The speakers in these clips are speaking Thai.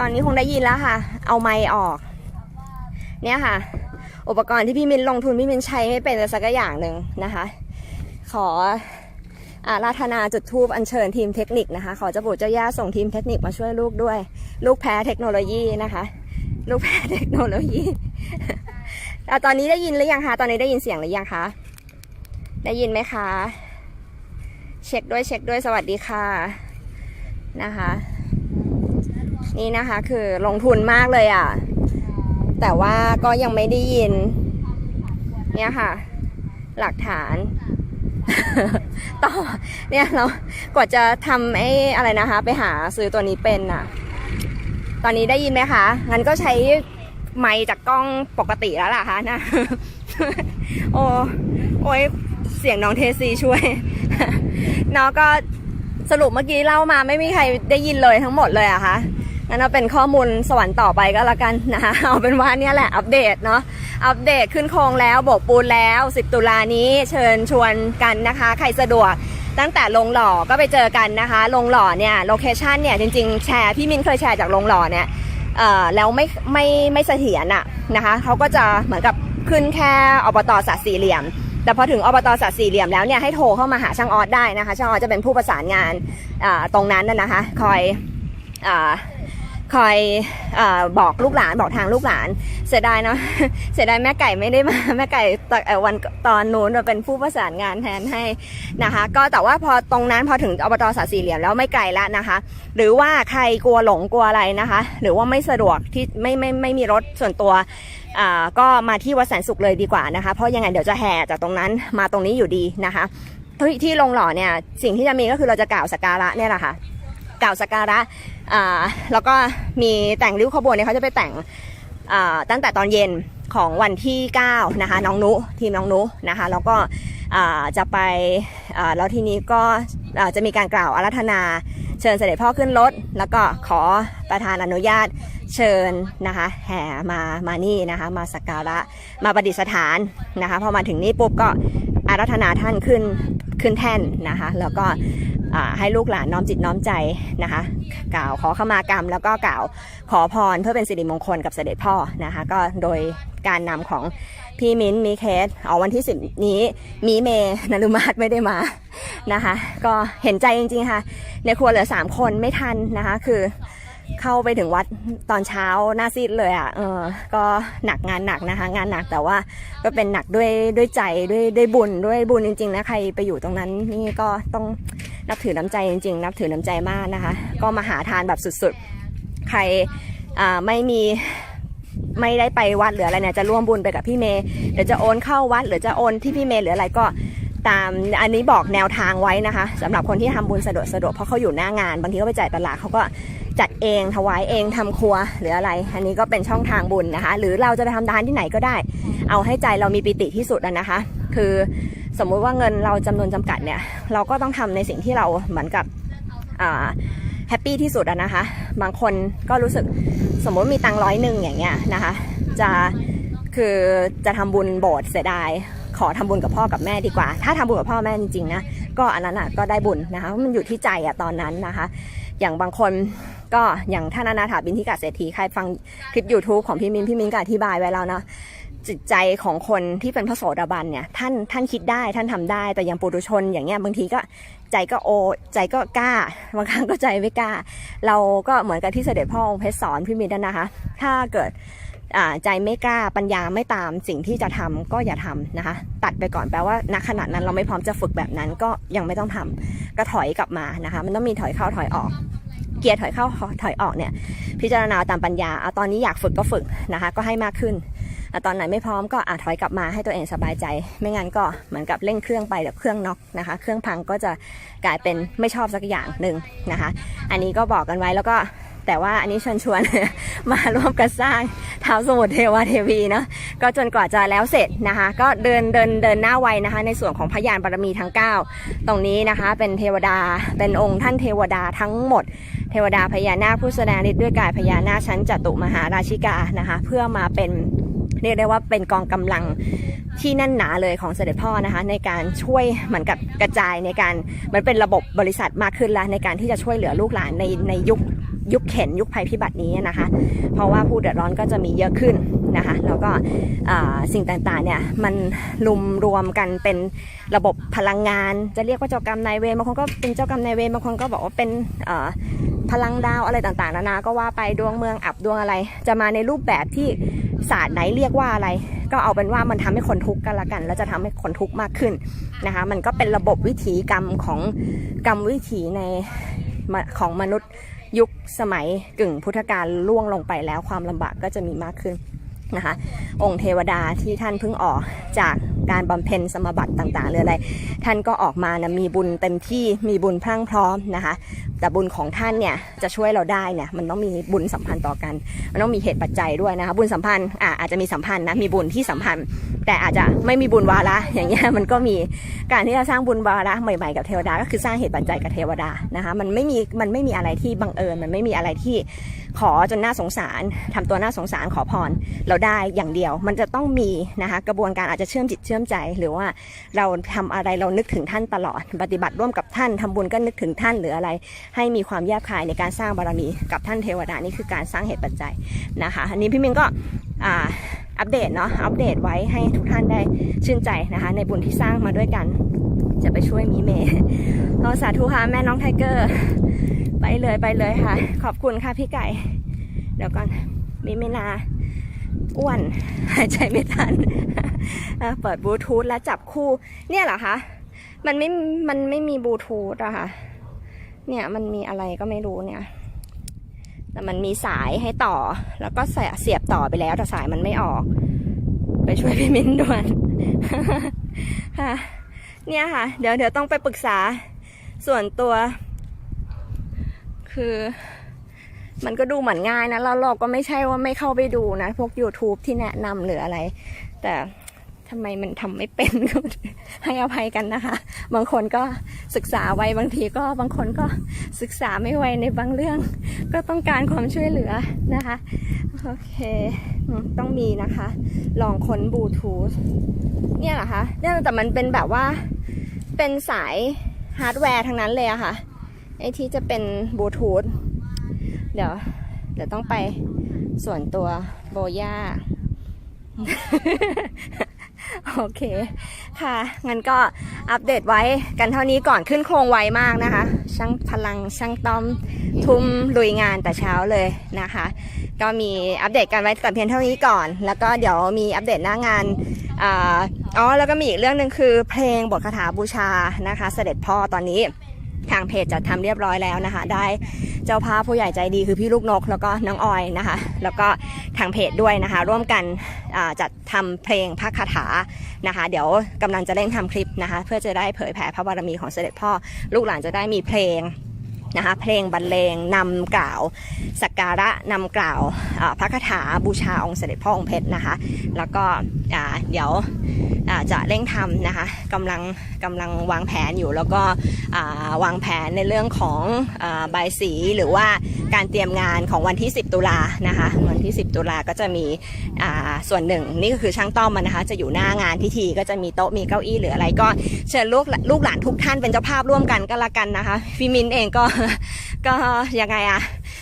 ตอนนี้คงได้ยินแล้วค่ะ เอาไมค์ออก เนี่ยค่ะ อุปกรณ์ที่พี่มินลงทุนพี่มินใช้ไม่เป็นสักอย่างหนึ่งนะคะ ขออาราธนาจุดทูปอัญเชิญทีมเทคนิคนะคะ ขอเจ้าปู่เจ้าย่าส่งทีมเทคนิคมาช่วยลูกด้วย ลูกแพ้เทคโนโลยีนะคะ ลูกแพ้เทคโนโลยีอะตอนนี้ได้ยินหรือยังคะ ตอนนี้ได้ยินเสียงหรือยังคะ ได้ยินไหมคะ เช็คด้วยเช็คด้วยสวัสดีค่ะนะคะ นี่นะคะคือลงทุนมากเลยอะ แต่ว่าก็ยังไม่ได้ยิน เนี่ยค่ะ หลักฐานต่อเนี่ยเรากว่าจะทำไอ้อะไรนะคะ ไปหาซื้อตัวนี้เป็นอะ ตอนนี้ได้ยินไหมคะงั้นก็ใช้ไมค์จากกล้องปกติแล้วล่ะคะนะโอ้โอ้ยเสียงน้องเทซีช่วยน้องก็สรุปเมื่อกี้เล่ามาไม่มีใครได้ยินเลยทั้งหมดเลยอะคะ งั้นเอาเป็นข้อมูลสวรรค์ต่อไปก็แล้วกันนะคะเอาเป็นว่าเนี่ยแหละอัปเดตเนาะอัปเดตขึ้นโครงแล้วโบกปูนแล้ว 10 ตุลานี้เชิญชวนกันนะคะ ใครสะดวกตั้งแต่ลงหล่อก็ไปเจอกันนะคะลงหล่อเนี่ยโลเคชันเนี่ยจริง ๆ แชร์พี่มินเคยแชร์จากลงหล่อเนี่ยแล้วไม่ไม่ไม่เสถียรอะนะคะเขาก็จะเหมือนกับขึ้นแค่อบตสัตสี่เหลี่ยม แต่พอถึงอบตสัตสี่เหลี่ยมแล้วเนี่ยให้โทรเข้ามาหาช่างออสได้นะคะช่างออสจะเป็นผู้ประสานงานตรงนั้นนะนะคะ คอยอ คอยอบอกลูกหลานบอกทางลูกหลาน เสียดายเนาะเสียดายแม่ไก่ไม่ได้มาแม่ไก่ตอนวันตอนนู้นมาเป็นผู้ประสานงานแทนให้นะคะ ก็แต่ว่าพอตรงนั้นพอถึงอบตสาสี่เหลี่ยมแล้วไม่ไกลแล้วนะคะ หรือว่าใครกลัวหลงกลัวอะไรนะคะ หรือว่าไม่สะดวกที่ไม่ไม่ไม่มีรถส่วนตัวก็มาที่วัดแสนสุขเลยดีกว่านะคะ เพราะยังไงเดี๋ยวจะแห่จากตรงนั้นมาตรงนี้อยู่ดีนะคะที่ที่ลงหล่อเนี่ยสิ่งที่จะมีก็คือเราจะกล่าวสักการะเนี่ยแหละค่ะกล่าวสักการะ อ่าแล้วก็มีแต่งริ้วขบวนเนี่ยเขาจะไปแต่งอ่าตั้งแต่ตอนเย็นของวันที่ 9 นะคะ น้องนุทีมน้องนุนะคะ แล้วก็จะไปแล้วทีนี้ก็จะมีการกล่าวอารัธนา เชิญเสด็จพ่อขึ้นรถ แล้วก็ขอประธานอนุญาตเชิญนะคะแห่มามานี่นะคะมาสักการะมาประดิษฐานนะคะพอมาถึงนี่ปุ๊บก็อารัธนาท่านขึ้น ขึ้นแท่นนะคะ แล้วก็ให้ลูกหลานน้อมจิตน้อมใจนะคะ กล่าวขอขมากรรม แล้วก็กล่าวขอพรเพื่อเป็นสิริมงคลกับเสด็จพ่อนะคะ ก็โดยการนำของพี่มิ้นท์มีเคสเอาวันที่สิบนี้มีเมนรุมาศไม่ได้มานะคะ ก็เห็นใจจริงๆค่ะ ในครัวเหลือสามคนไม่ทันนะคะ คือ เข้าไปถึงวัดตอนเช้าหน้าซีดเลยอะ่ะเออก็หนักงานหนักนะคะ งานหนักแต่ว่าก็เป็นหนักด้วยด้วยใจด้วยด้วยบุญด้วยบุญจริง ๆ นะใครไปอยู่ตรงนั้นนี่ก็ต้องนับถือน้ำใจจริง ๆ นับถือน้ำใจมากนะคะ ก็มาหาทานแบบสุดๆ ใครอ่าไม่มีไม่ได้ไปวัดหรืออะไรเนี่ยจะร่วมบุญไปกับพี่เมย์เดี๋ยวจะโอนเข้าวัดหรือจะโอนที่พี่เมย์หรืออะไรก็ตามอันนี้บอกแนวทางไว้นะคะสำหรับคนที่ทำบุญสะดวกสะดวกเพราะเขาอยู่หน้างาน บางทีก็ไปจ่ายตลาดเขาก็ จัดเองถวายเองทำครัวหรืออะไร อันนี้ก็เป็นช่องทางบุญนะคะ หรือเราจะไปทำทานที่ไหนก็ได้ เอาให้ใจเรามีปิติที่สุดอะนะคะ คือสมมุติว่าเงินเราจำนวนจำกัดเนี่ย เราก็ต้องทำในสิ่งที่เราเหมือนกับแฮปปี้ที่สุดอะนะคะ บางคนก็รู้สึกสมมติมีตังค์ร้อยหนึ่งอย่างเงี้ยนะคะ จะคือจะทำบุญโบสถ์เสียดายขอทำบุญกับพ่อกับแม่ดีกว่า ถ้าทำบุญกับพ่อแม่จริงๆนะ ก็อันนั้นอะก็ได้บุญนะคะเพราะมันอยู่ที่ใจอะตอนนั้นนะคะ อย่างบางคน ก็อย่างท่านอนาถาบินทิกาเศรษฐีใครฟังคลิป YouTube ของพี่มินพี่มินก็อธิบายไว้แล้วนะจิตใจของคนที่เป็นพระโสดาบันเนี่ยท่านท่านคิดได้ท่านทำได้แต่อย่างปุถุชนอย่างเงี้ยบางทีก็ใจก็โอ ใจก็กล้าบางครั้งก็ใจไม่กล้า เราก็เหมือนกับที่เสด็จพ่อองค์เพชรสอนพี่มินนั่นนะคะ ถ้าเกิดใจไม่กล้าปัญญาไม่ตามสิ่งที่จะทำก็อย่าทำนะคะ ตัดไปก่อนแปลว่าณขณะนั้นเราไม่พร้อมจะฝึกแบบนั้นก็ยังไม่ต้องทำก็ถอยกลับมานะคะ มันต้องมีถอยเข้าถอยออก กียร์ถอยเข้าถอยออกเนี่ยพิจารณาตามปัญญาเอาตอนนี้อยากฝึกก็ฝึกนะคะ ก็ให้มากขึ้นอตอนไหนไม่พร้อมก็อาถอยกลับมาให้ตัวเองสบายใจ ไม่งั้นก็เหมือนกับเร่งเครื่องไปเดี๋ยวเครื่องน็อกนะคะ เครื่องพังก็จะกลายเป็นไม่ชอบสักอย่างหนึ่งนะคะ อันนี้ก็บอกกันไว้แล้วก็ แต่ว่าอันนี้ชิญชวนมาร่วมกันสร้างเท้าวสมุทรเทวาเทวีเนาะก็จนกว่าจะแล้วเสร็จนะคะ ก็เดินเดินเดินหน้าไวนะคะ ในส่วนของพยานบารมีทั้ง 9 ตรงนี้นะคะ เป็นเทวดาเป็นองค์ท่านเทวดาทั้งหมด เทวดาพญานาคผู้แสดงฤทธิ์ด้วยกายพญานาคชั้นจตุมหาราชิกานะคะ เพื่อมาเป็นเรียกได้ว่าเป็นกองกำลังที่แน่นหนาเลยของเสด็จพ่อนะคะ ในการช่วยเหมือนกับกระจายในการมันเป็นระบบบริษัทมากขึ้นแล้วในการที่จะช่วยเหลือลูกหลานในในยุค ยุคเข็นยุคภัยพิบัตินี้นะคะ เพราะว่าผู้เดือดร้อนก็จะมีเยอะขึ้นนะคะ แล้วก็สิ่งต่างๆเนี่ยมันลุมรวมกันเป็นระบบพลังงาน จะเรียกว่าเจ้ากรรมนายเวรบางคนก็เป็นเจ้ากรรมนายเวรบางคนก็บอกว่าเป็นพลังดาวอะไรต่างๆนานาก็ว่าไปดวงเมืองอับดวงอะไร จะมาในรูปแบบที่ศาสตร์ไหนเรียกว่าอะไร ก็เอาเป็นว่ามันทำให้คนทุกข์กันละกัน แล้วจะทำให้คนทุกข์มากขึ้นนะคะ มันก็เป็นระบบวิถีกรรมของกรรมวิถีในของมนุษย์ ยุคสมัยกึ่งพุทธกาลล่วงลงไปแล้วความลำบากก็จะมีมากขึ้น นะคะ องค์เทวดาที่ท่านเพิ่งออกจากการบำเพ็ญสมบัติต่างๆหรืออะไร ท่านก็ออกมานะมีบุญเต็มที่มีบุญพรั่งพร้อมนะคะ แต่บุญของท่านเนี่ยจะช่วยเราได้เนี่ยมันต้องมีบุญสัมพันธ์ต่อกัน มันต้องมีเหตุปัจจัยด้วยนะคะบุญสัมพันธ์อะอาจจะมีสัมพันธ์นะมีบุญที่สัมพันธ์ แต่อาจจะไม่มีบุญวาระอย่างเงี้ยมันก็มีการที่จะสร้างบุญวาระใหม่ๆกับเทวดา ก็คือสร้างเหตุปัจจัยกับเทวดานะคะมันไม่มีมันไม่มีอะไรที่บังเอิญมันไม่มีอะไรที่ขอจนน่าสงสารทำตัวน่าสงสารขอพรเราได้อย่างเดียว มันจะต้องมีนะคะกระบวนการอาจจะเชื่อมจิตเชื่อมใจ หรือว่าเราทำอะไรเรานึกถึงท่านตลอด ปฏิบัติร่วมกับท่านทำบุญก็นึกถึงท่านหรืออะไร ให้มีความแยบคายในการสร้างบารมีกับท่านเทวดานี่คือการสร้างเหตุปัจจัยนะคะอันนี้พี่มินก็อัปเดตเนาะอัปเดตไว้ให้ทุกท่านได้ชื่นใจนะคะ ในบุญที่สร้างมาด้วยกัน จะไปช่วยมีเมย์เราสาธุค่ะแม่น้องไทเกอร์ ไปเลยไปเลยค่ะ ขอบคุณค่ะพี่ไก่ เดี๋ยวก่อนมีเมนา อ้วนหายใจไม่ทันเปิดบลูทูธแล้วจับคู่ เนี่ยเหรอคะ มันไม่ มันไม่มีบลูทูธอะค่ะ เนี่ยมันมีอะไรก็ไม่รู้เนี่ย แต่มันมีสายให้ต่อ แล้วก็เสียบต่อไปแล้ว แต่สายมันไม่ออก ไปช่วยพี่มิ้นด่วนค่ะ เนี่ยค่ะ เดี๋ยวเดี๋ยวต้องไปปรึกษาส่วนตัว คือ มันก็ดูเหมือนง่ายนะแล้วเราก็ไม่ใช่ว่าไม่เข้าไปดูนะ พวก YouTube ที่แนะนำหรืออะไร แต่ทำไมมันทำไม่เป็นก็ให้อภัยกันนะคะ บางคนก็ศึกษาไว้บางทีก็บางคนก็ศึกษาไม่ไวในบางเรื่อง ก็ต้องการความช่วยเหลือนะคะ โอเคต้องมีนะคะ ลองค้นบลูทูธเนี่ยเหรอคะเนี่ยแต่มันเป็นแบบว่าเป็นสายฮาร์ดแวร์ทั้งนั้นเลยอะค่ะไอที่จะเป็นบลูทูธ เดี๋ยว เดี๋ยวต้องไปส่วนตัวโบย่า โอเค ค่ะ งั้นก็อัปเดตไว้กันเท่านี้ก่อนขึ้นโครงไวมากนะคะ ช่างพลังช่างต้อมทุ่มลุยงานแต่เช้าเลยนะคะ ก็มีอัปเดตกันไว้ก่อนเพียงเท่านี้ก่อน แล้วก็เดี๋ยวมีอัปเดตหน้างานอาอ๋อแล้วก็มีอีกเรื่องหนึ่งคือเพลงบทคาถาบูชานะคะ เสด็จพ่อตอนนี้ ทางเพจจัดทำเรียบร้อยแล้วนะคะ ได้เจ้าภาพผู้ใหญ่ใจดีคือพี่ลูกนก แล้วก็น้องออยนะคะ แล้วก็ทางเพจด้วยนะคะ ร่วมกันจัดทำเพลงพระคาถานะคะ เดี๋ยวกำลังจะเร่งทำคลิปนะคะ เพื่อจะได้เผยแผ่พระบารมีของเสด็จพ่อ ลูกหลานจะได้มีเพลงนะคะเพลงบรรเลงนำกล่าวสักการะนำกล่าวพระคาถาบูชาองค์เสด็จพ่อองค์เพชรนะคะ แล้วก็เดี๋ยว จะเร่งทำนะคะกำลังกำลังวางแผนอยู่แล้วก็วางแผนในเรื่องของใบสีหรือว่าการเตรียมงานของวันที่ 10 ตุลานะคะวันที่ 10 ตุลาก็จะมีส่วนหนึ่งนี่ก็คือช่างต้อมมันนะคะจะอยู่หน้างานพิธีก็จะมีโต๊ะมีเก้าอี้หรืออะไรก็เชิญลูกลูกหลานทุกท่านเป็นเจ้าภาพร่วมกันก็แล้วกันนะคะฟิมินเองก็ก็ยังไงอะ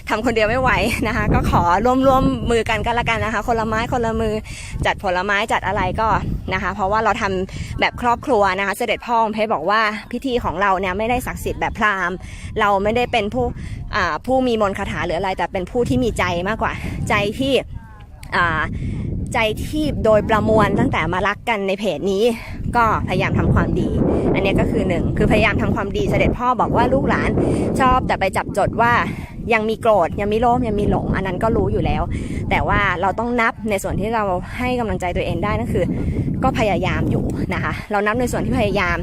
ทำคนเดียวไม่ไหวนะคะ ก็ขอร่วมร่วมมือกันก็แล้วกันนะคะ คนละไม้คนละมือจัดผลไม้จัดอะไรก็นะคะ เพราะว่าเราทำแบบครอบครัวนะคะ เสด็จพ่อองเพชรบอกว่าพิธีของเราเนี่ยไม่ได้ศักดิ์สิทธิ์แบบพราหมณ์ เราไม่ได้เป็นผู้ผู้มีมนต์คาถาหรืออะไร แต่เป็นผู้ที่มีใจมากกว่าใจที่ใจที่โดยประมวลตั้งแต่มารักกันในเพจนี้ ก็พยายามทำความดี อันนี้ก็คือหนึ่งคือพยายามทำความดีเสด็จพ่อบอกว่าลูกหลานชอบแต่ไปจับจดว่ายังมีโกรธยังมีโลภยังมีหลง อันนั้นก็รู้อยู่แล้ว แต่ว่าเราต้องนับในส่วนที่เราให้กำลังใจตัวเองได้นั่นคือ ก็พยายามอยู่นะคะ เรานับในส่วนที่พยายาม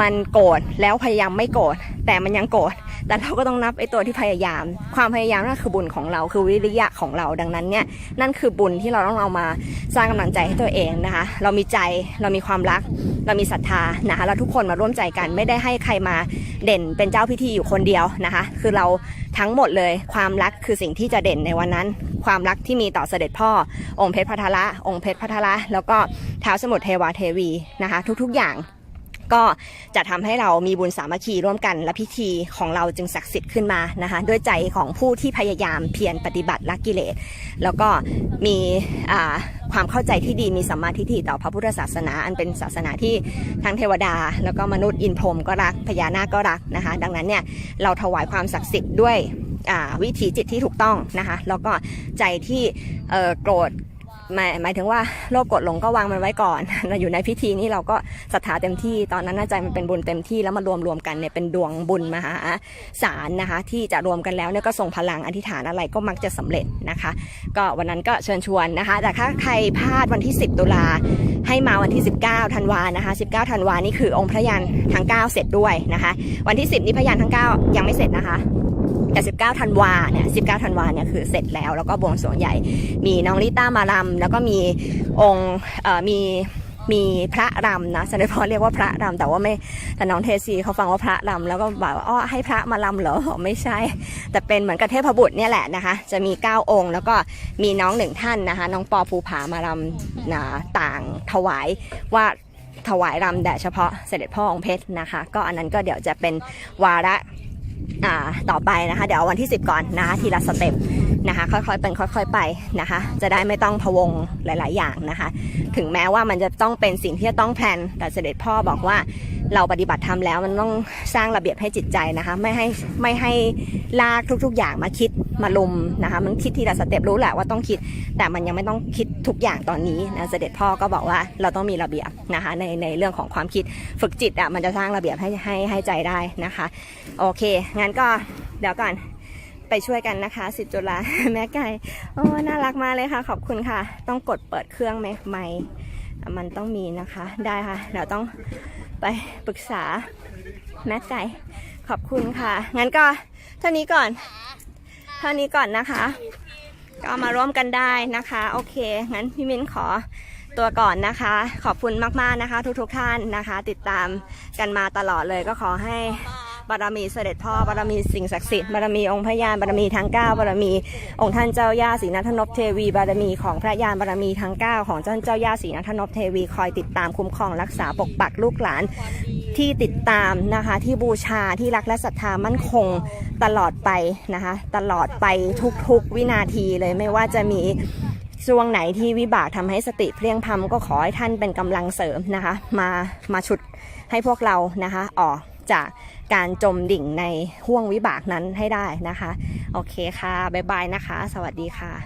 มันโกรธแล้วพยายามไม่โกรธแต่มันยังโกรธ แต่เราก็ต้องนับไอ้ตัวที่พยายาม ความพยายามนั่นคือบุญของเราคือวิริยะของเราดังนั้นเนี่ยนั่นคือบุญที่เราต้องเอามาสร้างกำลังใจให้ตัวเองนะคะ เรามีใจเรามีความรัก เรามีศรัทธานะคะเราทุกคนมาร่วมใจกันไม่ได้ให้ใครมาเด่นเป็นเจ้าพิธีอยู่คนเดียวนะคะ คือเราทั้งหมดเลยความรักคือสิ่งที่จะเด่นในวันนั้น ความรักที่มีต่อเสด็จพ่อ องค์เพชรพัทละองค์เพชรพัทละแล้วก็เท้าวสมุทรเทวาเทวีนะคะ ทุกๆอย่าง ก็จะทำให้เรามีบุญสามัคคีร่วมกัน และพิธีของเราจึงศักดิ์สิทธิ์ขึ้นมานะคะด้วยใจของผู้ที่พยายามเพียรปฏิบัติละกิเลส แล้วก็มีความเข้าใจที่ดีมีสัมมาทิฏฐิต่อพระพุทธศาสนา อันเป็นศาสนาที่ทั้งเทวดา แล้วก็มนุษย์อินพรหมก็รักพญานาคก็รักนะคะ ดังนั้นเนี่ยเราถวายความศักดิ์สิทธิ์ด้วยวิถีจิตที่ถูกต้องนะคะแล้วก็ใจที่โกรธ หมายหมายถึงว่าโลภกดหลงก็วางมันไว้ก่อนเราอยู่ในพิธีนี้เราก็ศรัทธาเต็มที่ ตอนนั้นน่าใจมันเป็นบุญเต็มที่แล้วมารวมรวมกันเนี่ยเป็นดวงบุญมหาศาลนะคะ ที่จะรวมกันแล้วเนี่ยก็ส่งพลังอธิษฐานอะไรก็มักจะสำเร็จนะคะ ก็วันนั้นก็เชิญชวนนะคะ แต่ถ้าใครพลาดวันที่ 10 ตุลาให้มาวันที่ 19ธันวานะคะ 19ธันวานี่คือองค์พระยันทั้ง 9 เสร็จด้วยนะคะ วันที่ 10 นี้พระยันทั้ง 9 ยังไม่เสร็จนะคะ แต่19ธันวาเนี่ย19ธันวาเนี่ยคือเสร็จแล้ว แล้วก็บวงสรวงใหญ่ มีน้องลิต้ามารำแล้วก็มีองค์เอ่อมีมีพระรำนะสมเด็จพ่อเรียกว่าพระรำแต่ว่าไม่แต่น้องเทซีเขาฟังว่าพระรำแล้วก็บอกว่าอ้อให้พระมารำเหรอไม่ใช่ แต่เป็นเหมือนกับเทพบุตรเนี่ยแหละนะคะ จะมี 9 องค์ แล้วก็มีน้องหนึ่งท่านนะคะ น้องปอภูผามารำนะต่างถวายว่าถวายรำแด่เฉพาะเสด็จพ่อองค์เพชรนะคะ ก็อันนั้นก็เดี๋ยวจะเป็นวาระ ต่อไปนะคะ เดี๋ยววันที่ 10 ก่อนนะคะทีละสเต็ป นะคะค่อยๆเป็นค่อย ๆไปนะคะ จะได้ไม่ต้องพะวงหลาย ๆ อย่างนะคะ ถึงแม้ว่ามันจะต้องเป็นสิ่งที่จะต้องแพลนแต่เสด็จพ่อบอกว่าเราปฏิบัติธรรมแล้วมันต้องสร้างระเบียบให้จิตใจนะคะ ไม่ให้ไม่ให้ลากทุก ๆ อย่างมาคิดมาลุมนะคะ มันคิดทีละสเต็ปรู้แหละว่าต้องคิด แต่มันยังไม่ต้องคิดทุกอย่างตอนนี้นะเสด็จพ่อก็บอกว่าเราต้องมีระเบียบนะคะในในเรื่องของความคิดฝึกจิตอะมันจะสร้างระเบียบให้ให้ให้ใจได้นะคะ โอเคงั้นก็เดี๋ยวก่อน ไปช่วยกันนะคะสิจุฬาแม่ไก่โอ้น่ารักมากเลยค่ะ ขอบคุณค่ะ ต้องกดเปิดเครื่องไหมไม่มันต้องมีนะคะได้ค่ะเดี๋ยวต้องไปปรึกษาแม่ไก่ขอบคุณค่ะ งั้นก็เท่านี้ก่อน เท่านี้ก่อนนะคะ ก็มาร่วมกันได้นะคะ โอเค งั้นพี่มิ้นขอตัวก่อนนะคะ ขอบคุณมากๆนะคะ ทุกๆท่านนะคะ ติดตามกันมาตลอดเลยก็ขอให้ บารมีเสด็จพ่อบารมีสิ่งศักดิ์สิทธิ์บารมีองค์พระยานบารมีทั้งเก้าบารมีองค์ท่านเจ้าย่าศรีนัทนพเทวีบารมีของพระยานบารมีทั้งเก้าของท่าเจ้าย่าศรีนัทนพเทวีคอยติดตามคุ้มครองรักษาปกปักลูกหลานที่ติดตามนะคะที่บูชาที่รักและศรัทธามั่นคงตลอดไปนะคะตลอดไปทุกๆวินาทีเลยไม่ว่าจะมีช่วงไหนที่วิบากทำให้สติเพลียงพำก็ขอให้ท่านเป็นกำลังเสริมนะคะ มามาฉุดให้พวกเรานะคะออกจาก การจมดิ่งในห่วงวิบากนั้นให้ได้นะคะ โอเคค่ะ บ๊ายบายนะคะ สวัสดีค่ะ